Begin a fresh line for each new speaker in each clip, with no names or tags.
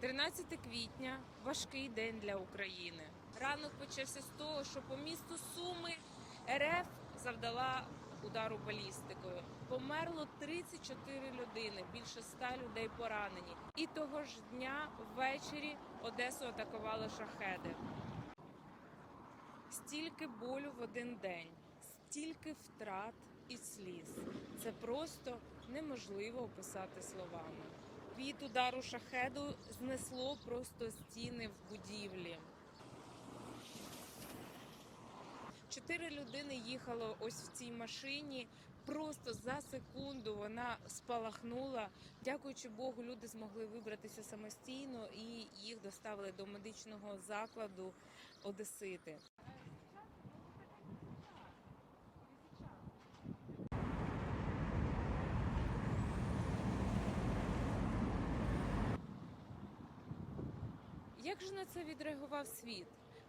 13 квітня важкий день для України. Ранок почався з того, що по місту Суми РФ завдала удару балістикою. Померло 34 людини, більше 100 людей поранені. І того ж дня ввечері Одесу атакували шахеди. Стільки болю в один день, стільки втрат і сліз. Це просто неможливо описати словами. Від удару шахеду знесло просто стіни в будівлі. Чотири людини їхало ось в цій машині. Просто за секунду вона спалахнула. Дякуючи Богу, люди змогли вибратися самостійно і їх доставили до медичного закладу Одесити. Як же на це відреагував світ?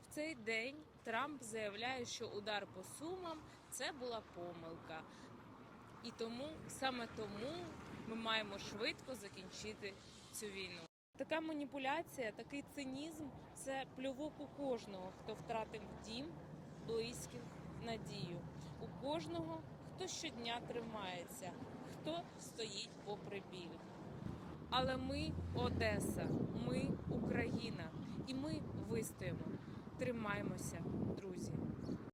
В цей день Трамп заявляє, що удар по сумам це була помилка. І тому саме тому ми маємо швидко закінчити цю війну. Така маніпуляція, такий цинізм це плювок у кожного, хто втратив дім, близьких, надію. У кожного, хто щодня тримається, хто стоїть попри біль. Але ми Одеса, ми Тримаймося, друзі.